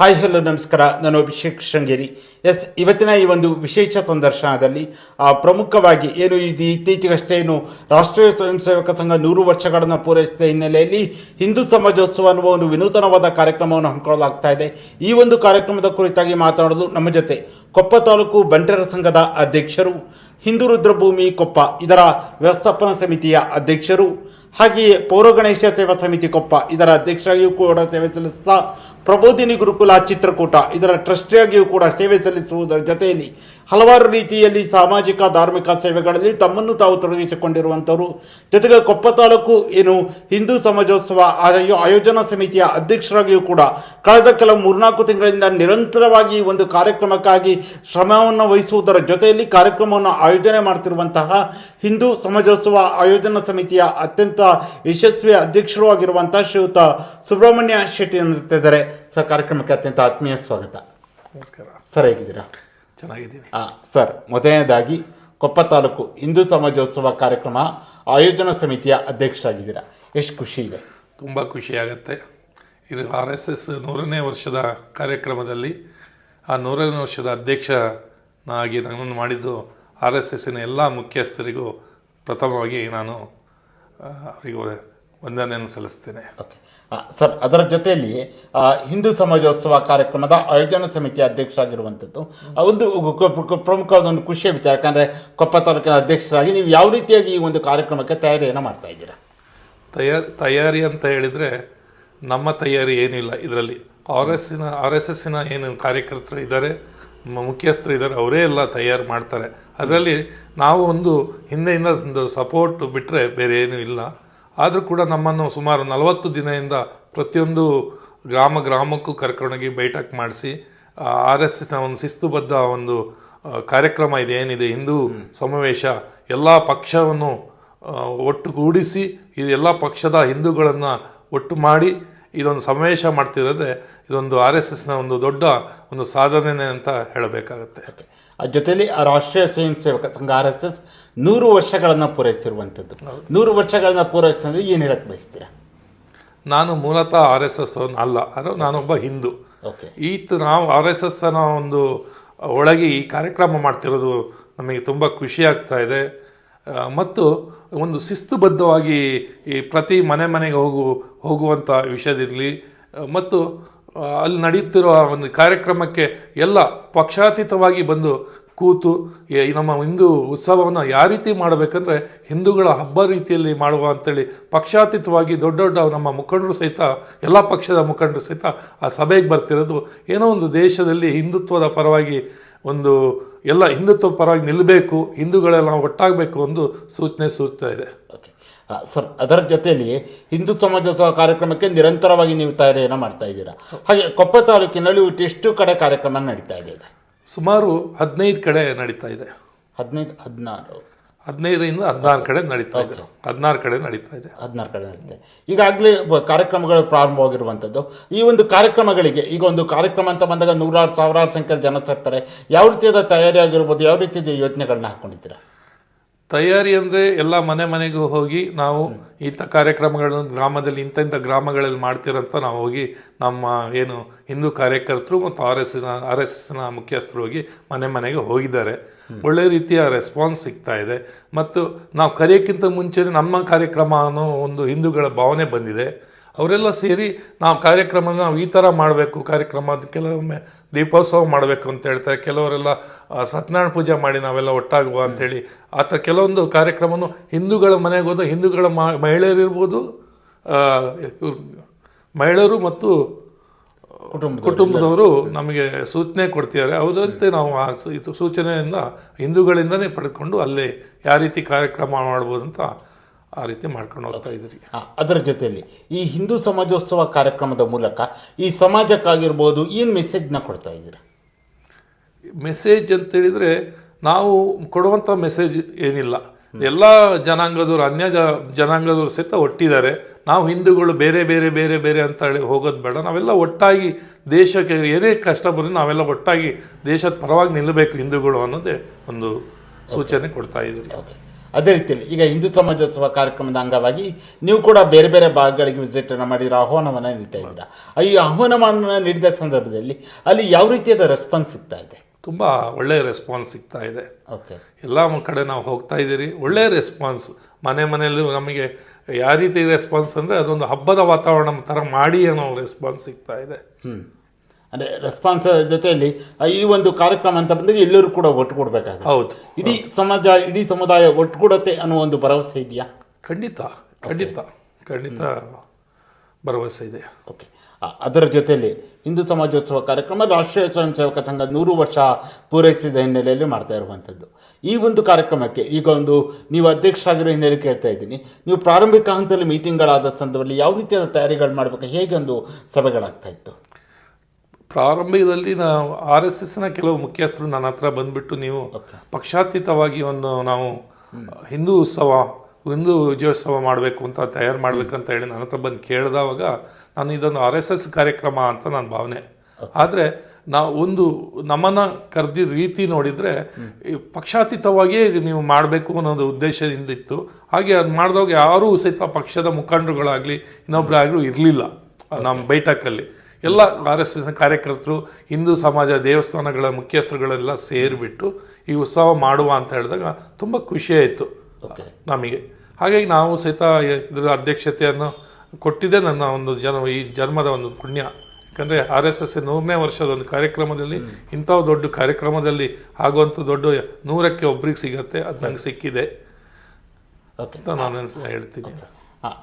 Hi hello, ನಮಸ್ಕಾರ. ನಾನು Abhishek Sringeri. S, ಇವತ್ತಿನ ಈ ಒಂದು ವಿಶೇಷ ಸಂದರ್ಶನದಲ್ಲಿ ಪ್ರಮುಖವಾಗಿ ಏನು ಇದು ಇತ್ತೀಚೆಗಷ್ಟೇ ಏನು ರಾಷ್ಟ್ರೀಯ ಸ್ವಯಂ ಸೇವಕ ಸಂಘ ನೂರು ವರ್ಷಗಳನ್ನು ಪೂರೈಸಿದ ಹಿನ್ನೆಲೆಯಲ್ಲಿ ಹಿಂದೂ ಸಮಾಜೋತ್ಸವ ಅನ್ನುವ ಒಂದು ವಿನೂತನವಾದ ಕಾರ್ಯಕ್ರಮವನ್ನು ಹಮ್ಮಿಕೊಳ್ಳಲಾಗ್ತಾ ಇದೆ. ಈ ಒಂದು ಕಾರ್ಯಕ್ರಮದ ಕುರಿತಾಗಿ ಮಾತನಾಡಲು ನಮ್ಮ ಜೊತೆ ಕೊಪ್ಪ ತಾಲೂಕು ಬಂಟರ ಸಂಘದ ಅಧ್ಯಕ್ಷರು, ಹಿಂದೂ ರುದ್ರಭೂಮಿ ಕೊಪ್ಪ, ಇದರ ವ್ಯವಸ್ಥಾಪನಾ ಸಮಿತಿಯ ಅಧ್ಯಕ್ಷರು, ಹಾಗೆಯೇ ಪೌರಗಣೇಶ ಸೇವಾ ಸಮಿತಿ ಕೊಪ್ಪ, ಇದರ ಅಧ್ಯಕ್ಷರಾಗಿಯೂ ಕೂಡ ಸೇವೆ ಸಲ್ಲಿಸ್ತಾ ಪ್ರಬೋಧಿನಿ ಗುರುಕುಲ ಚಿತ್ರಕೂಟ. ಇದರ ಟ್ರಸ್ಟಿಯಾಗಿಯೂ ಕೂಡ ಸೇವೆ ಸಲ್ಲಿಸುವುದರ ಜೊತೆಯಲ್ಲಿ ಹಲವಾರು ರೀತಿಯಲ್ಲಿ ಸಾಮಾಜಿಕ ಧಾರ್ಮಿಕ ಸೇವೆಗಳಲ್ಲಿ ತಮ್ಮನ್ನು ತಾವು ತೊಡಗಿಸಿಕೊಂಡಿರುವಂಥವರು. ಜೊತೆಗೆ ಕೊಪ್ಪ ತಾಲೂಕು ಏನು ಹಿಂದೂ ಸಮಾಜೋತ್ಸವ ಆಯೋ- ಆಯೋಜನಾ ಸಮಿತಿಯ ಅಧ್ಯಕ್ಷರಾಗಿಯೂ ಕೂಡ ಕಳೆದ ಕೆಲವು ಮೂರ್ನಾಲ್ಕು ತಿಂಗಳಿಂದ ನಿರಂತರವಾಗಿ ಒಂದು ಕಾರ್ಯಕ್ರಮಕ್ಕಾಗಿ ಶ್ರಮವನ್ನು ವಹಿಸುವುದರ ಜೊತೆಯಲ್ಲಿ ಕಾರ್ಯಕ್ರಮವನ್ನು ಆಯೋಜನೆ ಮಾಡ್ತಿರುವಂತಹ ಹಿಂದೂ ಸಮಾಜೋತ್ಸವ ಆಯೋಜನಾ ಸಮಿತಿಯ ಅತ್ಯಂತ ಯಶಸ್ವಿ ಅಧ್ಯಕ್ಷರು ಆಗಿರುವಂತಹ ಶ್ರೀಯುತ ಸುಬ್ರಹ್ಮಣ್ಯ ಶೆಟ್ಟಿ ಇದ್ದಾರೆ ಸರ್ ಕಾರ್ಯಕ್ರಮಕ್ಕೆ ಅತ್ಯಂತ ಆತ್ಮೀಯ ಸ್ವಾಗತ. ನಮಸ್ಕಾರ. ಸರ್ ಹೇಗಿದ್ದೀರಾ? ಚೆನ್ನಾಗಿದ್ದೀನಿ ಹಾಂ ಸರ್ ಮೊದಲನೇದಾಗಿ ಕೊಪ್ಪ ತಾಲೂಕು ಹಿಂದೂ ಸಮಾಜೋತ್ಸವ ಕಾರ್ಯಕ್ರಮ ಆಯೋಜನಾ ಸಮಿತಿಯ ಅಧ್ಯಕ್ಷರಾಗಿದ್ದೀರಾ. ಎಷ್ಟು ಖುಷಿ ಇದೆ. ತುಂಬ ಖುಷಿಯಾಗತ್ತೆ ಇದು ಆರ್ ಎಸ್ ಎಸ್ ನೂರನೇ ವರ್ಷದ ಕಾರ್ಯಕ್ರಮದಲ್ಲಿ ಆ ನೂರನೇ ವರ್ಷದ ಅಧ್ಯಕ್ಷನಾಗಿ ನನ್ನನ್ನು ಮಾಡಿದ್ದು ಆರ್ ಎಸ್ ಎಸ್ಸಿನ ಎಲ್ಲ ಮುಖ್ಯಸ್ಥರಿಗೂ ಪ್ರಥಮವಾಗಿ ನಾನು ಅವರಿಗೆ ವಂದನೆಯನ್ನು ಸಲ್ಲಿಸ್ತೇನೆ. ಸರ್ ಅದರ ಜೊತೆಯಲ್ಲಿ ಹಿಂದೂ ಸಮಾಜೋತ್ಸವ ಕಾರ್ಯಕ್ರಮದ ಆಯೋಜನಾ ಸಮಿತಿಯ ಅಧ್ಯಕ್ಷರಾಗಿರುವಂಥದ್ದು. ಆಗಿರುವಂಥದ್ದು ಒಂದು ಪ್ರಮುಖವಾದ ಒಂದು ಖುಷಿಯ ವಿಚಾರ ಯಾಕಂದರೆ ಕೊಪ್ಪ ತಾಲೂಕಿನ ಅಧ್ಯಕ್ಷರಾಗಿ ನೀವು ಯಾವ ರೀತಿಯಾಗಿ ಈ ಒಂದು ಕಾರ್ಯಕ್ರಮಕ್ಕೆ ತಯಾರಿಯನ್ನು ಮಾಡ್ತಾ ಇದ್ದೀರಾ? ತಯಾರಿ ತಯಾರಿ ಅಂತ ಹೇಳಿದರೆ ನಮ್ಮ ತಯಾರಿ ಏನಿಲ್ಲ ಇದರಲ್ಲಿ. ಆರ್ ಎಸ್ಸಿನ ಆರ್ ಎಸ್ ಎಸ್ಸಿನ ಏನು ಕಾರ್ಯಕರ್ತರು ಇದ್ದಾರೆ ಮುಖ್ಯಸ್ಥರು ಇದ್ದಾರೆ ಅವರೇ ಎಲ್ಲ ತಯಾರು ಮಾಡ್ತಾರೆ. ಅದರಲ್ಲಿ ನಾವು ಒಂದು ಹಿಂದೆಯಿಂದ ಒಂದು ಸಪೋರ್ಟ್ ಬಿಟ್ಟರೆ ಬೇರೆ ಏನೂ ಇಲ್ಲ. ಆದರೂ ಕೂಡ ನಮ್ಮನ್ನು ಸುಮಾರು ನಲವತ್ತು ದಿನದಿಂದ ಪ್ರತಿಯೊಂದು ಗ್ರಾಮ ಗ್ರಾಮಕ್ಕೂ ಕರ್ಕೊಂಡೋಗಿ ಬೈಠಕ್ ಮಾಡಿಸಿ ಆರ್ ಎಸ್ ಎಸ್ನ ಒಂದು ಶಿಸ್ತುಬದ್ಧ ಒಂದು ಕಾರ್ಯಕ್ರಮ ಇದೆ, ಏನಿದೆ, ಹಿಂದೂ ಸಮಾವೇಶ, ಎಲ್ಲ ಪಕ್ಷವನ್ನು ಒಟ್ಟುಗೂಡಿಸಿ ಇದು ಎಲ್ಲ ಪಕ್ಷದ ಹಿಂದೂಗಳನ್ನು ಒಟ್ಟು ಮಾಡಿ ಇದೊಂದು ಸಮಾವೇಶ ಮಾಡ್ತಿರೋದ್ರೆ ಇದೊಂದು ಆರ್ ಎಸ್ ಎಸ್ನ ಒಂದು ದೊಡ್ಡ ಒಂದು ಸಾಧನೆ ಅಂತ ಹೇಳಬೇಕಾಗತ್ತೆ. ಜೊತೆಯಲ್ಲಿ ಆ ರಾಷ್ಟ್ರೀಯ ಸ್ವಯಂ ಸೇವಕ ಸಂಘ ಆರ್ ಎಸ್ ಎಸ್ ನೂರು ವರ್ಷಗಳನ್ನು ಪೂರೈಸಿರುವಂಥದ್ದು ನೂರು ವರ್ಷಗಳನ್ನ ಪೂರೈಸಿದ್ರೆ ಏನು ಹೇಳಕ್ಕೆ ಬಯಸ್ತೀರಾ? ನಾನು ಮೂಲತಃ ಆರ್ ಎಸ್ ಎಸ್ ಅಲ್ಲ ಅದು ನಾನೊಬ್ಬ ಹಿಂದೂ. ಓಕೆ. ಈತ ನಾವು ಆರ್ ಎಸ್ ಎಸ್ ಅನ್ನೋ ಒಂದು ಒಳಗೆ ಈ ಕಾರ್ಯಕ್ರಮ ಮಾಡ್ತಿರೋದು ನಮಗೆ ತುಂಬ ಖುಷಿ ಆಗ್ತಾ ಇದೆ. ಮತ್ತು ಒಂದು ಶಿಸ್ತುಬದ್ಧವಾಗಿ ಈ ಪ್ರತಿ ಮನೆ ಮನೆಗೆ ಹೋಗು ಹೋಗುವಂಥ ವಿಷಯದಿರಲಿ ಮತ್ತು ಅಲ್ಲಿ ನಡೆಯುತ್ತಿರುವ ಒಂದು ಕಾರ್ಯಕ್ರಮಕ್ಕೆ ಎಲ್ಲ ಪಕ್ಷಾತೀತವಾಗಿ ಬಂದು ಕೂತು ನಮ್ಮ ಹಿಂದೂ ಉತ್ಸವವನ್ನು ಯಾವ ರೀತಿ ಮಾಡಬೇಕಂದ್ರೆ ಹಿಂದೂಗಳ ಹಬ್ಬ ರೀತಿಯಲ್ಲಿ ಮಾಡುವ ಅಂತೇಳಿ ಪಕ್ಷಾತೀತವಾಗಿ ದೊಡ್ಡ ದೊಡ್ಡ ನಮ್ಮ ಮುಖಂಡರು ಸಹಿತ, ಎಲ್ಲ ಪಕ್ಷದ ಮುಖಂಡರು ಸಹಿತ ಆ ಸಭೆಗೆ ಬರ್ತಿರೋದು. ಏನೋ ಒಂದು ದೇಶದಲ್ಲಿ ಹಿಂದುತ್ವದ ಪರವಾಗಿ ಒಂದು ಎಲ್ಲ ಹಿಂದುತ್ವ ಪರವಾಗಿ ನಿಲ್ಲಬೇಕು ಹಿಂದೂಗಳೆಲ್ಲ ಒಟ್ಟಾಗಬೇಕು ಒಂದು ಸೂಚನೆ ಸೂಚ್ತಾ ಇದೆ. ಓಕೆ ಸರ್ ಅದರ ಜೊತೆಯಲ್ಲಿ ಹಿಂದೂ ಸಮಾಜೋತ್ಸವ ಕಾರ್ಯಕ್ರಮಕ್ಕೆ ನಿರಂತರವಾಗಿ ನೀವು ತಯಾರಿಯನ್ನು ಮಾಡ್ತಾ ಇದ್ದೀರಾ. ಹಾಗೆ ಕೊಪ್ಪ ತಾಲೂಕಿನಲ್ಲಿ ಒಟ್ಟು ಎಷ್ಟು ಕಡೆ ಕಾರ್ಯಕ್ರಮ ನಡೀತಾ ಇದೆ. ಸುಮಾರು ಹದಿನೈದು ಕಡೆ ನಡೀತಾ ಇದೆ. ಹದಿನೈದು ಹದಿನಾರು. ಹದಿನೈದರಿಂದ ಹದಿನಾರು ಕಡೆ ನಡೀತಾ ಇದೆ. ಹದಿನಾರು ಕಡೆ ನಡೀತಾ ಇದೆ. ಹದಿನಾರು ಕಡೆ ನಡೀತೆ ಈಗಾಗಲೇ ಬ- ಕಾರ್ಯಕ್ರಮಗಳು ಪ್ರಾರಂಭವಾಗಿರುವಂಥದ್ದು. ಈ ಒಂದು ಕಾರ್ಯಕ್ರಮಗಳಿಗೆ ಈಗ ಒಂದು ಕಾರ್ಯಕ್ರಮ ಅಂತ ಬಂದಾಗ ನೂರಾರು ಸಾವಿರಾರು ಸಂಖ್ಯೆಯಲ್ಲಿ ಜನ ಸೇರ್ತಾರೆ ಯಾವ ರೀತಿಯಾದ ತಯಾರಿ ಆಗಿರ್ಬೋದು ಯಾವ ರೀತಿಯ ಯೋಜನೆಗಳನ್ನ ಹಾಕೊಂಡಿದ್ದೀರಾ? ತಯಾರಿ ಅಂದರೆ ಎಲ್ಲ ಮನೆ ಮನೆಗೂ ಹೋಗಿ ನಾವು ಇಂಥ ಕಾರ್ಯಕ್ರಮಗಳನ್ನು ಗ್ರಾಮದಲ್ಲಿ ಇಂಥ ಇಂಥ ಗ್ರಾಮಗಳಲ್ಲಿ ಮಾಡ್ತೀರಂತ ನಾವು ಹೋಗಿ ನಮ್ಮ ಏನು ಹಿಂದೂ ಕಾರ್ಯಕರ್ತರು ಮತ್ತು ಆರ್ ಎಸ್ ಆರ್ ಎಸ್ ಎಸ್ನ ಮುಖ್ಯಸ್ಥರು ಹೋಗಿ ಮನೆ ಮನೆಗೆ ಹೋಗಿದ್ದಾರೆ. ಒಳ್ಳೆ ರೀತಿಯ ರೆಸ್ಪಾನ್ಸ್ ಸಿಗ್ತಾ ಇದೆ. ಮತ್ತು ನಾವು ಕರೆಯೋಕ್ಕಿಂತ ಮುಂಚೆನೇ ನಮ್ಮ ಕಾರ್ಯಕ್ರಮ ಅನ್ನೋ ಒಂದು ಹಿಂದೂಗಳ ಭಾವನೆ ಬಂದಿದೆ. ಅವರೆಲ್ಲ ಸೇರಿ ನಾವು ಕಾರ್ಯಕ್ರಮನ ನಾವು ಈ ಥರ ಮಾಡಬೇಕು ಕಾರ್ಯಕ್ರಮ ಅದು ಕೆಲವೊಮ್ಮೆ ದೀಪೋತ್ಸವ ಮಾಡಬೇಕು ಅಂತ ಹೇಳ್ತಾರೆ. ಕೆಲವರೆಲ್ಲ ಸತ್ಯನಾರಾಯಣ ಪೂಜೆ ಮಾಡಿ ನಾವೆಲ್ಲ ಒಟ್ಟಾಗುವ ಅಂತೇಳಿ. ಆ ಥರ ಕೆಲವೊಂದು ಕಾರ್ಯಕ್ರಮನು ಹಿಂದೂಗಳ ಮನೆಗೆ ಹೋದ ಹಿಂದೂಗಳ ಮಹಿಳೆಯರು ಮಹಿಳೆಯರಿರ್ಬೋದು ಮಹಿಳೆಯರು ಮತ್ತು ಕುಟುಂಬ ಕುಟುಂಬದವರು ನಮಗೆ ಸೂಚನೆ ಕೊಡ್ತಿದ್ದಾರೆ. ಅವರಂತೆ ನಾವು ಆ ಇದು ಸೂಚನೆಯಿಂದ ಹಿಂದೂಗಳಿಂದನೇ ಪಡೆದುಕೊಂಡು ಅಲ್ಲಿ ಯಾವ ರೀತಿ ಕಾರ್ಯಕ್ರಮ ಮಾಡ್ಬೋದು ಅಂತ ಆ ರೀತಿ ಮಾಡ್ಕೊಂಡು ಹೋಗ್ತಾ ಇದ್ರಿ ಅದರ ಜೊತೆಯಲ್ಲಿ ಈ ಹಿಂದೂ ಸಮಾಜೋತ್ಸವ ಕಾರ್ಯಕ್ರಮದ ಮೂಲಕ ಈ ಸಮಾಜಕ್ಕಾಗಿರ್ಬೋದು ಏನು ಮೆಸೇಜ್ನ ಕೊಡ್ತಾ ಇದ್ದೀರಾ? ಮೆಸೇಜ್ ಅಂತ ಹೇಳಿದ್ರೆ ನಾವು ಕೊಡುವಂಥ ಮೆಸೇಜ್ ಏನಿಲ್ಲ. ಎಲ್ಲ ಜನಾಂಗದವರು ಅನ್ಯ ಜನಾಂಗದವರು ಸಹಿತ ಒಟ್ಟಿದ್ದಾರೆ. ನಾವು ಹಿಂದೂಗಳು ಬೇರೆ ಬೇರೆ ಬೇರೆ ಬೇರೆ ಅಂತ ಹೇಳಿ ಹೋಗೋದು ಬೇಡ. ನಾವೆಲ್ಲ ಒಟ್ಟಾಗಿ ದೇಶಕ್ಕೆ ಏನೇ ಕಷ್ಟ ಬಂದರೆ ನಾವೆಲ್ಲ ಒಟ್ಟಾಗಿ ದೇಶದ ಪರವಾಗಿ ನಿಲ್ಲಬೇಕು ಹಿಂದೂಗಳು ಅನ್ನೋದೇ ಒಂದು ಸೂಚನೆ ಕೊಡ್ತಾ ಇದ್ದೀರಿ. ಅದೇ ರೀತಿಯಲ್ಲಿ ಈಗ ಹಿಂದೂ ಸಮಾಜೋತ್ಸವ ಕಾರ್ಯಕ್ರಮದ ಅಂಗವಾಗಿ ನೀವು ಕೂಡ ಬೇರೆ ಬೇರೆ ಭಾಗಗಳಿಗೆ ವಿಸಿಟ್ ಅನ್ನು ಮಾಡಿರೋ ಆಹ್ವಾನವನ್ನು ನೀಡ್ತಾ ಇದ್ದೀರಾ? ಈ ಆಹ್ವಾನವನ್ನು ನೀಡಿದ ಸಂದರ್ಭದಲ್ಲಿ ಅಲ್ಲಿ ಯಾವ ರೀತಿಯಾದ ರೆಸ್ಪಾನ್ಸ್ ಸಿಗ್ತಾ ಇದೆ? ತುಂಬ ಒಳ್ಳೆಯ ರೆಸ್ಪಾನ್ಸ್ ಸಿಗ್ತಾ ಇದೆ. ಓಕೆ ಎಲ್ಲ ಕಡೆ ನಾವು ಹೋಗ್ತಾ ಇದ್ದೀರಿ. ಒಳ್ಳೆಯ ರೆಸ್ಪಾನ್ಸ್ ಮನೆ ಮನೆಯಲ್ಲೂ ನಮಗೆ ಯಾವ ರೀತಿ ರೆಸ್ಪಾನ್ಸ್ ಅಂದರೆ ಅದೊಂದು ಹಬ್ಬದ ವಾತಾವರಣ ಥರ ಮಾಡಿ ಅನ್ನೋ ರೆಸ್ಪಾನ್ಸ್ ಸಿಗ್ತಾ ಇದೆ. ಹ್ಮ್. ಅಂದ್ರೆ ರೆಸ್ಪಾನ್ಸ್ ಜೊತೆಯಲ್ಲಿ ಈ ಒಂದು ಕಾರ್ಯಕ್ರಮ ಅಂತ ಬಂದಾಗ ಎಲ್ಲರೂ ಕೂಡ ಒಟ್ಟು ಕೊಡಬೇಕಾಗುತ್ತೆ. ಹೌದು ಇಡೀ ಸಮಾಜ ಇಡೀ ಸಮುದಾಯ ಒಟ್ಟುಗೂಡತ್ತೆ ಅನ್ನೋ ಒಂದು ಭರವಸೆ ಇದೆಯಾ? ಖಂಡಿತ ಖಂಡಿತ ಖಂಡಿತ ಭರವಸೆ ಇದೆ. ಓಕೆ ಅದರ ಜೊತೆಯಲ್ಲಿ ಹಿಂದೂ ಸಮಾಜೋತ್ಸವ ಕಾರ್ಯಕ್ರಮ ರಾಷ್ಟ್ರೀಯ ಸ್ವಯಂ ಸೇವಕ ಸಂಘ ನೂರು ವರ್ಷ ಪೂರೈಸಿದ ಹಿನ್ನೆಲೆಯಲ್ಲಿ ಮಾಡ್ತಾ ಇರುವಂಥದ್ದು. ಈ ಒಂದು ಕಾರ್ಯಕ್ರಮಕ್ಕೆ ಈಗ ಒಂದು ನೀವು ಅಧ್ಯಕ್ಷರಾಗಿರೋ ಹಿನ್ನೆಲೆ ಕೇಳ್ತಾ ಇದ್ದೀನಿ. ನೀವು ಪ್ರಾರಂಭಿಕ ಹಂತದಲ್ಲಿ ಮೀಟಿಂಗ್ಗಳಾದ ಸಂದರ್ಭದಲ್ಲಿ ಯಾವ ರೀತಿಯಾದ ತಯಾರಿಗಳು ಮಾಡಬೇಕು ಹೇಗೆ ಒಂದು ಸಭೆಗಳಾಗ್ತಾ ಇತ್ತು? ಪ್ರಾರಂಭದಲ್ಲಿ ನಾವು ಆರ್ ಎಸ್ ಎಸ್ನ ಕೆಲವು ಮುಖ್ಯಸ್ಥರು ನನ್ನ ಹತ್ರ ಬಂದುಬಿಟ್ಟು ನೀವು ಪಕ್ಷಾತೀತವಾಗಿ ಒಂದು ನಾವು ಹಿಂದೂ ಉತ್ಸವ ಹಿಂದೂ ವಿಜಯೋತ್ಸವ ಮಾಡಬೇಕು ಅಂತ ತಯಾರು ಮಾಡಬೇಕಂತ ಹೇಳಿ ನನ್ನ ಹತ್ರ ಬಂದು ಕೇಳಿದವಾಗ ನಾನು ಇದೊಂದು ಆರ್ ಎಸ್ ಎಸ್ ಕಾರ್ಯಕ್ರಮ ಅಂತ ನನ್ನ ಭಾವನೆ. ಆದರೆ ನಾವು ಒಂದು ನಮ್ಮನ್ನು ಕರೆದಿದ ರೀತಿ ನೋಡಿದರೆ ಪಕ್ಷಾತೀತವಾಗಿಯೇ ನೀವು ಮಾಡಬೇಕು ಅನ್ನೋದು ಉದ್ದೇಶದಿಂದ ಇತ್ತು. ಹಾಗೆ ಅದು ಮಾಡಿದಾಗ ಯಾರೂ ಸಹಿತ ಪಕ್ಷದ ಮುಖಂಡರುಗಳಾಗಲಿ ಇನ್ನೊಬ್ಬರಾಗಲೂ ಇರಲಿಲ್ಲ ನಮ್ಮ ಬೈಠಕಲ್ಲಿ. ಎಲ್ಲ ಆರ್ ಎಸ್ ಕಾರ್ಯಕರ್ತರು ಹಿಂದೂ ಸಮಾಜ ದೇವಸ್ಥಾನಗಳ ಮುಖ್ಯಸ್ಥರುಗಳೆಲ್ಲ ಸೇರಿಬಿಟ್ಟು ಈ ಉತ್ಸವ ಮಾಡುವ ಅಂತ ಹೇಳಿದಾಗ ತುಂಬ ಖುಷಿ ಆಯಿತು. ಓಕೆ ನಮಗೆ. ಹಾಗಾಗಿ ನಾವು ಸಹಿತ ಇದರ ಅಧ್ಯಕ್ಷತೆಯನ್ನು ಕೊಟ್ಟಿದೆ ನನ್ನ ಒಂದು ಜನ ಈ ಜನ್ಮದ ಒಂದು ಪುಣ್ಯ. ಯಾಕಂದರೆ ಆರ್ ಎಸ್ ಎಸ್ ನೂರನೇ ವರ್ಷದ ಒಂದು ಕಾರ್ಯಕ್ರಮದಲ್ಲಿ ಇಂಥ ದೊಡ್ಡ ಕಾರ್ಯಕ್ರಮದಲ್ಲಿ ಆಗುವಂಥ ದೊಡ್ಡ ನೂರಕ್ಕೆ ಒಬ್ರಿಗೆ ಸಿಗತ್ತೆ ಅದು ನಂಗೆ ಸಿಕ್ಕಿದೆ ಅಂತ ನಾನು ಹೇಳ್ತೀನಿ.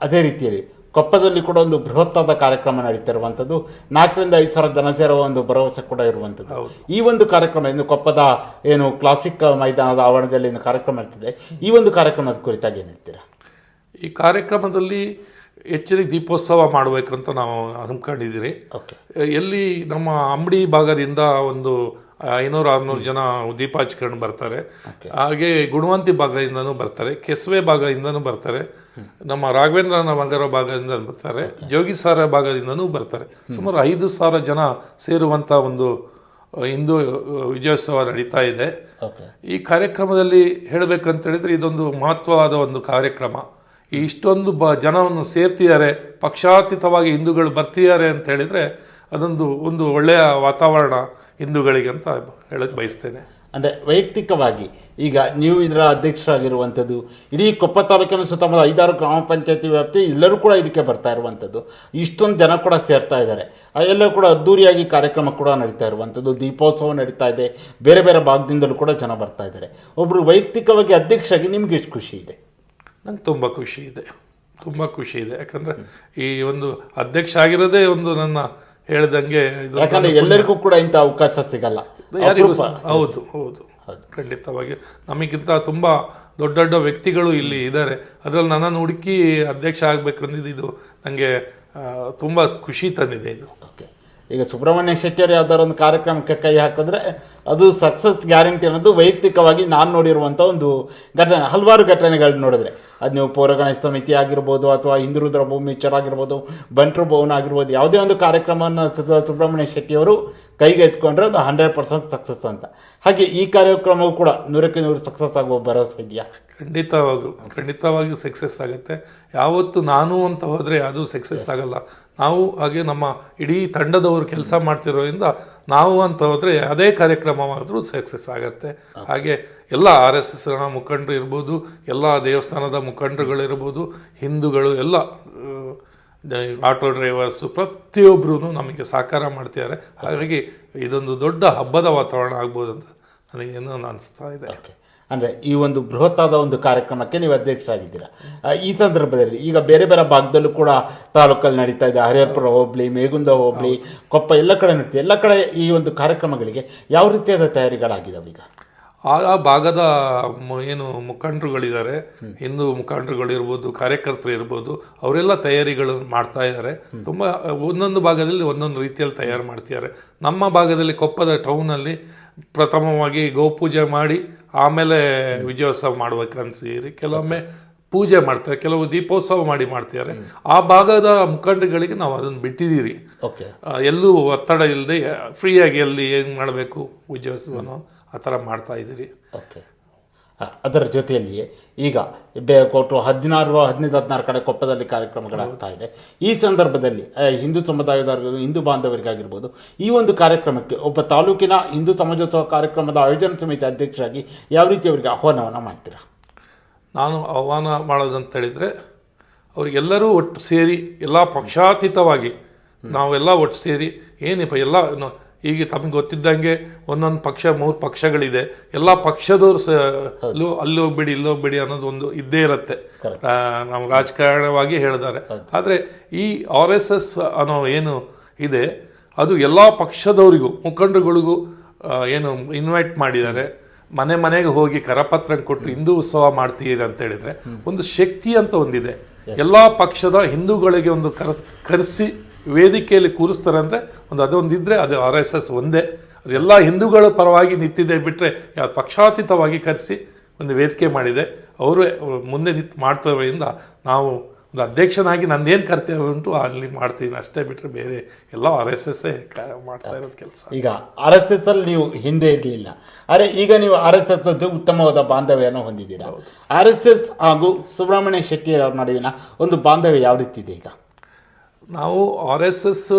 ಅದೇ ರೀತಿಯಲ್ಲಿ ಕೊಪ್ಪದಲ್ಲಿ ಕೂಡ ಒಂದು ಬೃಹತ್ತಾದ ಕಾರ್ಯಕ್ರಮ ನಡೀತಿರುವಂಥದ್ದು. ನಾಲ್ಕರಿಂದ ಐದು ಸಾವಿರ ಜನ ಸೇರುವ ಒಂದು ಭರವಸೆ ಕೂಡ ಇರುವಂಥದ್ದು. ಈ ಒಂದು ಕಾರ್ಯಕ್ರಮ ಇನ್ನು ಕೊಪ್ಪದ ಏನು ಕ್ಲಾಸಿಕ್ ಮೈದಾನದ ಆವರಣದಲ್ಲಿ ಏನು ಕಾರ್ಯಕ್ರಮ ಇರ್ತದೆ ಈ ಒಂದು ಕಾರ್ಯಕ್ರಮದ ಕುರಿತಾಗಿ ಏನು ಹೇಳ್ತೀರಾ? ಈ ಕಾರ್ಯಕ್ರಮದಲ್ಲಿ ಹೆಚ್ಚಿನ ದೀಪೋತ್ಸವ ಮಾಡಬೇಕಂತ ನಾವು ಹಮ್ಮಿಕೊಂಡಿದ್ದೀರಿ ಓಕೆ. ಎಲ್ಲಿ ನಮ್ಮ ಅಂಬಡಿ ಭಾಗದಿಂದ ಒಂದು ಐನೂರು ಆರುನೂರು ಜನ ದೀಪ ಹಚ್ಕೊಂಡು ಬರ್ತಾರೆ ಹಾಗೆ ಗುಣವಂತಿ ಭಾಗದಿಂದನೂ ಬರ್ತಾರೆ ಕೆಸವೆ ಭಾಗದಿಂದನೂ ಬರ್ತಾರೆ ನಮ್ಮ ರಾಘವೇಂದ್ರ ನಗರ ಭಾಗದಿಂದ ಬರ್ತಾರೆ ಜೋಗಿಸಾರ ಭಾಗದಿಂದನೂ ಬರ್ತಾರೆ. ಸುಮಾರು ಐದು ಸಾವಿರ ಜನ ಸೇರುವಂಥ ಒಂದು ಹಿಂದೂ ವಿಜಯೋತ್ಸವ ನಡೀತಾ ಇದೆ. ಈ ಕಾರ್ಯಕ್ರಮದಲ್ಲಿ ಹೇಳಬೇಕಂತ ಹೇಳಿದ್ರೆ ಇದೊಂದು ಮಹತ್ವವಾದ ಒಂದು ಕಾರ್ಯಕ್ರಮ. ಇಷ್ಟೊಂದು ಬ ಜನವನ್ನು ಸೇರ್ತಿದ್ದಾರೆ ಪಕ್ಷಾತೀತವಾಗಿ ಹಿಂದೂಗಳು ಬರ್ತಿದ್ದಾರೆ ಅಂತ ಹೇಳಿದ್ರೆ ಅದೊಂದು ಒಂದು ಒಳ್ಳೆಯ ವಾತಾವರಣ ಹಿಂದೂಗಳಿಗೆ ಅಂತ ಹೇಳಕ್ಕೆ ಬಯಸ್ತೇನೆ. ಅಂದರೆ ವೈಯಕ್ತಿಕವಾಗಿ ಈಗ ನೀವು ಇದರ ಅಧ್ಯಕ್ಷರಾಗಿರುವಂಥದ್ದು ಇಡೀ ಕೊಪ್ಪ ತಾಲೂಕಿನ ಸುತ್ತಮುತ್ತ ಐದಾರು ಗ್ರಾಮ ಪಂಚಾಯತಿ ವ್ಯಾಪ್ತಿ ಎಲ್ಲರೂ ಕೂಡ ಇದಕ್ಕೆ ಬರ್ತಾ ಇರುವಂಥದ್ದು. ಇಷ್ಟೊಂದು ಜನ ಕೂಡ ಸೇರ್ತಾ ಇದ್ದಾರೆ. ಎಲ್ಲರೂ ಕೂಡ ಅದ್ದೂರಿಯಾಗಿ ಕಾರ್ಯಕ್ರಮ ಕೂಡ ನಡೀತಾ ಇರುವಂಥದ್ದು. ದೀಪೋತ್ಸವ ನಡೀತಾ ಇದೆ. ಬೇರೆ ಬೇರೆ ಭಾಗದಿಂದಲೂ ಕೂಡ ಜನ ಬರ್ತಾ ಇದ್ದಾರೆ. ಒಬ್ಬರು ವೈಯಕ್ತಿಕವಾಗಿ ಅಧ್ಯಕ್ಷರಾಗಿ ನಿಮ್ಗೆ ಎಷ್ಟು ಖುಷಿ ಇದೆ? ನಂಗೆ ತುಂಬ ಖುಷಿ ಇದೆ. ತುಂಬ ಖುಷಿ ಇದೆ. ಯಾಕಂದರೆ ಈ ಒಂದು ಅಧ್ಯಕ್ಷ ಆಗಿರೋದೇ ಒಂದು ನನ್ನ ಹೇಳ್ದಂಗೆ ಯಾಕಂದ್ರೆ ಎಲ್ಲರಿಗೂ ಕೂಡ ಇಂಥ ಅವಕಾಶ ಸಿಗಲ್ಲ. ಹೌದು ಹೌದು. ಖಂಡಿತವಾಗಿ. ನಮಗಿಂತ ತುಂಬಾ ದೊಡ್ಡ ದೊಡ್ಡ ವ್ಯಕ್ತಿಗಳು ಇಲ್ಲಿ ಇದ್ದಾರೆ. ಅದರಲ್ಲಿ ನನ್ನನ್ನು ಹುಡುಕಿ ಅಧ್ಯಕ್ಷ ಆಗಬೇಕಂದಿದ್ದು ಇದು ನನಗೆ ತುಂಬಾ ಖುಷಿ ತಂದಿದೆ ಇದು. ಓಕೆ. ಈಗ ಸುಬ್ರಹ್ಮಣ್ಯ ಶೆಟ್ಟಿಯವರು ಯಾವ್ದಾರು ಒಂದು ಕಾರ್ಯಕ್ರಮಕ್ಕೆ ಕೈ ಹಾಕಿದ್ರೆ ಅದು ಸಕ್ಸಸ್ ಗ್ಯಾರಂಟಿ ಅನ್ನೋದು ವೈಯಕ್ತಿಕವಾಗಿ ನಾನು ನೋಡಿರುವಂಥ ಒಂದು ಘಟನೆ ಹಲವಾರು ಘಟನೆಗಳನ್ನ ನೋಡಿದ್ರೆ. ಅದು ನೀವು ಪೌರಗಣೇಶ ಸಮಿತಿ ಆಗಿರ್ಬೋದು ಅಥವಾ ಹಿಂದುರುದ್ರ ಭೂಮಿಚರ್ ಆಗಿರ್ಬೋದು ಬಂಟ್ರು ಭವನ ಆಗಿರ್ಬೋದು ಯಾವುದೇ ಒಂದು ಕಾರ್ಯಕ್ರಮವನ್ನು ಸುಬ್ರಹ್ಮಣ್ಯ ಶೆಟ್ಟಿಯವರು ಕೈಗೆ ಎತ್ಕೊಂಡ್ರೆ ಅದು ಹಂಡ್ರೆಡ್ ಪರ್ಸೆಂಟ್ ಸಕ್ಸಸ್ ಅಂತ. ಹಾಗೆ ಈ ಕಾರ್ಯಕ್ರಮವು ಕೂಡ ನೂರಕ್ಕೆ ನೂರು ಸಕ್ಸಸ್ ಆಗುವ ಭರವಸೆ ಇದೆಯಾ? ಖಂಡಿತವಾಗೂ ಖಂಡಿತವಾಗಿಯೂ ಸಕ್ಸಸ್ ಆಗುತ್ತೆ. ಯಾವತ್ತು ನಾನು ಅಂತ ಹೋದರೆ ಅದು ಸಕ್ಸಸ್ ಆಗಲ್ಲ. ನಾವು ಹಾಗೆ ನಮ್ಮ ಇಡೀ ತಂಡದವರು ಕೆಲಸ ಮಾಡ್ತಿರೋದ್ರಿಂದ ನಾವು ಅಂತ ಹೋದರೆ ಅದೇ ಕಾರ್ಯಕ್ರಮವಾದರೂ ಸಕ್ಸಸ್ ಆಗುತ್ತೆ. ಹಾಗೆ ಎಲ್ಲ ಆರ್ ಎಸ್ ಎಸ್ ಮುಖಂಡರು ಇರ್ಬೋದು, ಎಲ್ಲ ದೇವಸ್ಥಾನದ ಮುಖಂಡರುಗಳಿರ್ಬೋದು ಹಿಂದೂಗಳು, ಎಲ್ಲ ಆಟೋ ಡ್ರೈವರ್ಸು ಪ್ರತಿಯೊಬ್ಬರೂ ನಮಗೆ ಸಹಕಾರ ಮಾಡ್ತಿದ್ದಾರೆ. ಹಾಗಾಗಿ ಇದೊಂದು ದೊಡ್ಡ ಹಬ್ಬದ ವಾತಾವರಣ ಆಗ್ಬೋದು ಅಂತ ನನಗೇನೋ ಅನಿಸ್ತಾ ಇದೆ. ಅಂದರೆ ಈ ಒಂದು ಬೃಹತ್ತಾದ ಒಂದು ಕಾರ್ಯಕ್ರಮಕ್ಕೆ ನೀವು ಅಧ್ಯಕ್ಷ ಆಗಿದ್ದೀರಾ ಈ ಸಂದರ್ಭದಲ್ಲಿ ಈಗ ಬೇರೆ ಬೇರೆ ಭಾಗದಲ್ಲೂ ಕೂಡ ತಾಲೂಕಲ್ಲಿ ನಡೀತಾ ಇದೆ. ಹರಿಹರಪುರ ಹೋಬಳಿ, ಮೇಗುಂದ ಹೋಬಳಿ, ಕೊಪ್ಪ ಎಲ್ಲ ಕಡೆ ನಡೀತಿದೆ. ಎಲ್ಲ ಕಡೆ ಈ ಒಂದು ಕಾರ್ಯಕ್ರಮಗಳಿಗೆ ಯಾವ ರೀತಿಯಾದ ತಯಾರಿಗಳಾಗಿದ್ದಾವೆ ಈಗ? ಆ ಭಾಗದ ಏನು ಮುಖಂಡರುಗಳಿದ್ದಾರೆ. ಹಿಂದೂ ಮುಖಂಡರುಗಳಿರ್ಬೋದು, ಕಾರ್ಯಕರ್ತರು ಇರ್ಬೋದು, ಅವರೆಲ್ಲ ತಯಾರಿಗಳು ಮಾಡ್ತಾ ಇದ್ದಾರೆ. ತುಂಬ, ಒಂದೊಂದು ಭಾಗದಲ್ಲಿ ಒಂದೊಂದು ರೀತಿಯಲ್ಲಿ ತಯಾರು ಮಾಡ್ತಿದ್ದಾರೆ. ನಮ್ಮ ಭಾಗದಲ್ಲಿ ಕೊಪ್ಪದ ಟೌನಲ್ಲಿ ಪ್ರಥಮವಾಗಿ ಗೋಪೂಜೆ ಮಾಡಿ ಆಮೇಲೆ ವಿಜಯೋತ್ಸವ ಮಾಡ್ಬೇಕನ್ಸಿರಿ ಕೆಲವೊಮ್ಮೆ ಪೂಜೆ ಮಾಡ್ತಾರೆ. ಕೆಲವು ದೀಪೋತ್ಸವ ಮಾಡಿ ಮಾಡ್ತಿದ್ದಾರೆ. ಆ ಭಾಗದ ಮುಖಂಡಗಳಿಗೆ ನಾವು ಅದನ್ನು ಬಿಟ್ಟಿದ್ದೀರಿ. ಓಕೆ. ಎಲ್ಲೂ ಒತ್ತಡ ಇಲ್ಲದೆ ಫ್ರೀಯಾಗಿ ಎಲ್ಲಿ ಏನು ಮಾಡಬೇಕು ವಿಜಯೋತ್ಸವನೋ ಆ ಥರ ಮಾಡ್ತಾ ಇದ್ದೀರಿ. ಅದರ ಜೊತೆಯಲ್ಲಿಯೇ ಈಗ ಬೆ ಕೊಟ್ಟು ಹದಿನಾರು ಹದಿನೈದು ಹದಿನಾರು ಕಡೆ ಕೊಪ್ಪದಲ್ಲಿ ಕಾರ್ಯಕ್ರಮಗಳಾಗ್ತಾ ಇದೆ. ಈ ಸಂದರ್ಭದಲ್ಲಿ ಹಿಂದೂ ಸಮುದಾಯದವರಿಗೂ ಹಿಂದೂ ಬಾಂಧವರಿಗಾಗಿರ್ಬೋದು ಈ ಒಂದು ಕಾರ್ಯಕ್ರಮಕ್ಕೆ ಒಬ್ಬ ತಾಲೂಕಿನ ಹಿಂದೂ ಸಮಾಜೋತ್ಸವ ಕಾರ್ಯಕ್ರಮದ ಆಯೋಜನಾ ಸಮಿತಿ ಅಧ್ಯಕ್ಷರಾಗಿ ಯಾವ ರೀತಿ ಅವರಿಗೆ ಆಹ್ವಾನವನ್ನು ಮಾಡ್ತೀರಾ? ನಾನು ಆಹ್ವಾನ ಮಾಡೋದಂತ ಹೇಳಿದರೆ ಅವರಿಗೆಲ್ಲರೂ ಒಟ್ಟು ಸೇರಿ ಎಲ್ಲ ಪಕ್ಷಾತೀತವಾಗಿ ನಾವೆಲ್ಲ ಒಟ್ಟು ಸೇರಿ ಏನಿಪ್ಪ ಎಲ್ಲ ಈಗ ತಮಗೆ ಗೊತ್ತಿದ್ದಂಗೆ ಒಂದೊಂದು ಪಕ್ಷ ಮೂರು ಪಕ್ಷಗಳಿದೆ. ಎಲ್ಲ ಪಕ್ಷದವ್ರು ಸ ಅಲ್ಲೂ ಅಲ್ಲಿ ಹೋಗ್ಬೇಡಿ ಇಲ್ಲಿ ಹೋಗ್ಬೇಡಿ ಅನ್ನೋದು ಒಂದು ಇದ್ದೇ ಇರುತ್ತೆ. ನಾವು ರಾಜಕಾರಣವಾಗಿ ಹೇಳಿದ್ದಾರೆ ಆದರೆ ಈ ಆರ್ ಎಸ್ ಎಸ್ ಅನ್ನೋ ಏನು ಇದೆ ಅದು ಎಲ್ಲ ಪಕ್ಷದವರಿಗೂ ಮುಖಂಡರುಗಳಿಗೂ ಏನು ಇನ್ವೈಟ್ ಮಾಡಿದ್ದಾರೆ. ಮನೆ ಮನೆಗೆ ಹೋಗಿ ಕರಪತ್ರ ಕೊಟ್ಟು ಹಿಂದೂ ಉತ್ಸವ ಮಾಡ್ತೀರಿ ಅಂತ ಹೇಳಿದ್ರೆ ಒಂದು ಶಕ್ತಿ ಅಂತ ಒಂದಿದೆ. ಎಲ್ಲ ಪಕ್ಷದ ಹಿಂದೂಗಳಿಗೆ ಒಂದು ಕರ ಕರೆಸಿ ವೇದಿಕೆಯಲ್ಲಿ ಕೂರಿಸ್ತಾರೆ ಅಂದರೆ ಒಂದು ಇದ್ದರೆ ಅದು ಆರ್ ಎಸ್ ಎಸ್ ಒಂದೇ. ಅದು ಎಲ್ಲ ಹಿಂದೂಗಳ ಪರವಾಗಿ ನಿಂತಿದೆ ಬಿಟ್ಟರೆ ಯಾವ ಪಕ್ಷಾತೀತವಾಗಿ ಕರೆಸಿ ಒಂದು ವೇದಿಕೆ ಮಾಡಿದೆ. ಅವರು ಮುಂದೆ ನಿಂತು ಮಾಡ್ತವ್ರಿಂದ ನಾವು ಒಂದು ಅಧ್ಯಕ್ಷನಾಗಿ ನಂದೇನು ಕರ್ತವ್ಯ ಉಂಟು ಅಲ್ಲಿ ಮಾಡ್ತೀನಿ. ಅಷ್ಟೇ ಬಿಟ್ಟರೆ ಬೇರೆ ಎಲ್ಲ ಆರ್ ಎಸ್ ಎಸ್ ಮಾಡ್ತಾ ಇರೋದು ಕೆಲಸ. ಈಗ ಆರ್ ಎಸ್ ಎಸ್ ಅಲ್ಲಿ ನೀವು ಹಿಂದೆ ಇರಲಿಲ್ಲ. ಆದರೆ ಈಗ ನೀವು ಆರ್ ಎಸ್ ಎಸ್ ಉತ್ತಮವಾದ ಬಾಂಧವ್ಯವನ್ನು ಹೊಂದಿದ್ದೀರಾ. ಆರ್ ಎಸ್ ಎಸ್ ಹಾಗೂ ಸುಬ್ರಹ್ಮಣ್ಯ ಶೆಟ್ಟಿ ಅವರ ನಡುವಿನ ಒಂದು ಬಾಂಧವ್ಯ ಯಾವ ರೀತಿ ಇದೆ ಈಗ? ನಾವು ಆರ್ ಎಸ್ ಎಸ್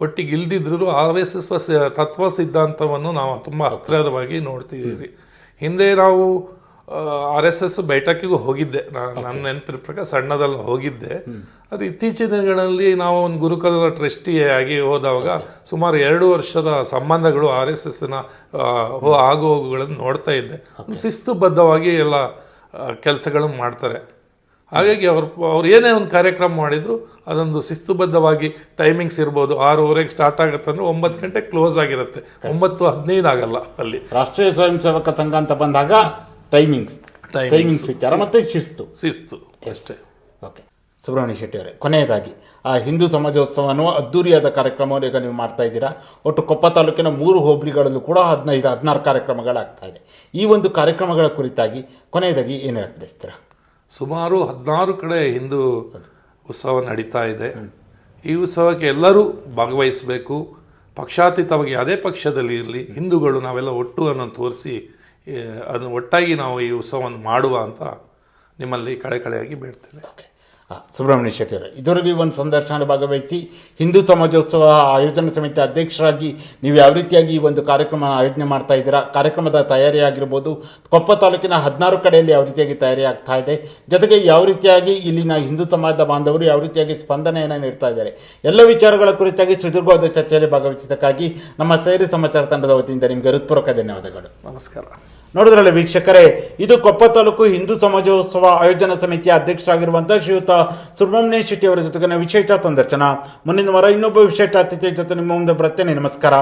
ಒಟ್ಟಿಗೆ ಇಲ್ದಿದ್ರು ಆರ್ ಎಸ್ ಎಸ್ ತತ್ವ ಸಿದ್ಧಾಂತವನ್ನು ನಾವು ತುಂಬ ಹತ್ತಿರವಾಗಿ ನೋಡ್ತಿದ್ದೀವಿ ಹಿಂದೆ ನಾವು ಆರ್ ಎಸ್ ಎಸ್ ಬೈಠಕಿಗೂ ಹೋಗಿದ್ದೆ. ನನ್ನ ನೆನಪಿನ ಪ್ರಕಾರ ಸಣ್ಣದಲ್ಲಿ ಹೋಗಿದ್ದೆ. ಅದು ಇತ್ತೀಚಿನ ದಿನಗಳಲ್ಲಿ ನಾವು ಒಂದು ಗುರುಕುಲದ ಟ್ರಸ್ಟಿ ಆಗಿ ಹೋದಾಗ ಸುಮಾರು ಎರಡು ವರ್ಷದ ಸಂಬಂಧಗಳು ಆರ್ ಎಸ್ ಎಸ್ನ ಆಗು ಹೋಗುಗಳನ್ನು ನೋಡ್ತಾ ಇದ್ದೆ. ಶಿಸ್ತುಬದ್ಧವಾಗಿ ಎಲ್ಲ ಕೆಲಸಗಳನ್ನು ಮಾಡ್ತಾರೆ. ಹಾಗಾಗಿ ಅವ್ರು ಅವ್ರು ಏನೇ ಒಂದು ಕಾರ್ಯಕ್ರಮ ಮಾಡಿದ್ರು ಅದೊಂದು ಶಿಸ್ತುಬದ್ಧವಾಗಿ ಟೈಮಿಂಗ್ಸ್ ಇರ್ಬೋದು. ಆರೂವರೆಗೆ ಸ್ಟಾರ್ಟ್ ಆಗುತ್ತೆ ಅಂದ್ರೆ ಒಂಬತ್ತು ಗಂಟೆ ಕ್ಲೋಸ್ ಆಗಿರುತ್ತೆ. ಒಂಬತ್ತು ಹದಿನೈದು ಆಗಲ್ಲ ಅಲ್ಲಿ. ರಾಷ್ಟ್ರೀಯ ಸ್ವಯಂ ಸೇವಕ ಸಂಘ ಅಂತ ಬಂದಾಗ ಟೈಮಿಂಗ್ಸ್. ಟೈಮಿಂಗ್ಸ್ ವಿಚಾರ ಮತ್ತೆ ಶಿಸ್ತು. ಶಿಸ್ತು. ಅಷ್ಟೇ. ಓಕೆ ಸುಬ್ರಹ್ಮಣ್ಯ ಶೆಟ್ಟಿ ಅವರೇ ಕೊನೆಯದಾಗಿ ಆ ಹಿಂದೂ ಸಮಾಜೋತ್ಸವವನ್ನು ಅದ್ದೂರಿಯಾದ ಕಾರ್ಯಕ್ರಮವನ್ನು ಈಗ ನೀವು ಮಾಡ್ತಾ ಇದ್ದೀರಾ? ಒಟ್ಟು ಕೊಪ್ಪ ತಾಲೂಕಿನ ಮೂರು ಹೋಬಳಿಗಳಲ್ಲೂ ಕೂಡ ಹದಿನೈದು ಹದಿನಾರು ಕಾರ್ಯಕ್ರಮಗಳಾಗ್ತಾ ಇದೆ. ಈ ಒಂದು ಕಾರ್ಯಕ್ರಮಗಳ ಕುರಿತಾಗಿ ಕೊನೆಯದಾಗಿ ಏನು ಹೇಳಕ್ ಬಯಸ್ತೀರಾ ಸುಮಾರು ಹದಿನಾರು ಕಡೆ ಹಿಂದೂ ಉತ್ಸವ ನಡೀತಾ ಇದೆ. ಈ ಉತ್ಸವಕ್ಕೆ ಎಲ್ಲರೂ ಭಾಗವಹಿಸಬೇಕು. ಪಕ್ಷಾತೀತವಾಗಿ ಯಾವುದೇ ಪಕ್ಷದಲ್ಲಿ ಇರಲಿ ಹಿಂದೂಗಳು ನಾವೆಲ್ಲ ಒಟ್ಟು ಅನ್ನೋ ತೋರಿಸಿ ಅದನ್ನು ಒಟ್ಟಾಗಿ ನಾವು ಈ ಉತ್ಸವವನ್ನು ಮಾಡುವ ಅಂತ ನಿಮ್ಮಲ್ಲಿ ಕಳೆ ಕಳೆಯಾಗಿ ಬೇಡ್ತೇನೆ. ಸುಬ್ರಹ್ಮಣ್ಯ ಶೆಟ್ಟಿ ಇದರಲ್ಲಿ ಒಂದು ಸಂದರ್ಶನ ಭಾಗವಹಿಸಿ ಹಿಂದೂ ಸಮಾಜೋತ್ಸವ ಆಯೋಜನಾ ಸಮಿತಿ ಅಧ್ಯಕ್ಷರಾಗಿ ನೀವು ಯಾವ ರೀತಿಯಾಗಿ ಈ ಒಂದು ಕಾರ್ಯಕ್ರಮ ಆಯೋಜನೆ ಮಾಡ್ತಾ ಇದ್ದೀರಾ? ಕಾರ್ಯಕ್ರಮದ ತಯಾರಿ ಆಗಿರ್ಬೋದು ಕೊಪ್ಪ ತಾಲೂಕಿನ ಹದಿನಾರು ಕಡೆಯಲ್ಲಿ ಯಾವ ರೀತಿಯಾಗಿ ತಯಾರಿ ಆಗ್ತಾ ಇದೆ, ಜೊತೆಗೆ ಯಾವ ರೀತಿಯಾಗಿ ಇಲ್ಲಿನ ಹಿಂದೂ ಸಮಾಜದ ಬಾಂಧವರು ಯಾವ ರೀತಿಯಾಗಿ ಸ್ಪಂದನೆಯನ್ನು ನೀಡ್ತಾ ಇದ್ದಾರೆ. ಎಲ್ಲ ವಿಚಾರಗಳ ಕುರಿತಾಗಿ ಸುದೀರ್ಘವಾದ ಚರ್ಚೆಯಲ್ಲಿ ಭಾಗವಹಿಸಿದ್ದಕ್ಕಾಗಿ ನಮ್ಮ ಸೇರಿ ಸಮಾಚಾರ ತಂಡದ ವತಿಯಿಂದ ನಿಮಗೆ ಹೃತ್ಪೂರ್ವಕ ಧನ್ಯವಾದಗಳು. ನಮಸ್ಕಾರ. ನೋಡಿದ್ರಲ್ಲ ವೀಕ್ಷಕರೇ, ಇದು ಕೊಪ್ಪ ತಾಲೂಕು ಹಿಂದೂ ಸಮಾಜೋತ್ಸವ ಆಯೋಜನಾ ಸಮಿತಿಯ ಅಧ್ಯಕ್ಷರಾಗಿರುವಂತಹ ಶ್ರೀಯುತ ಸುಬ್ರಹ್ಮಣ್ಯ ಶೆಟ್ಟಿ ಅವರ ಜೊತೆಗಿನ ವಿಶೇಷ ಸಂದರ್ಶನ ಮುಂದಿನ ವಾರ ಇನ್ನೊಬ್ಬ ವಿಶೇಷ ಅತಿಥಿ ಜೊತೆ ನಿಮ್ಮ ಮುಂದೆ ಬರ್ತೇನೆ ನಮಸ್ಕಾರ.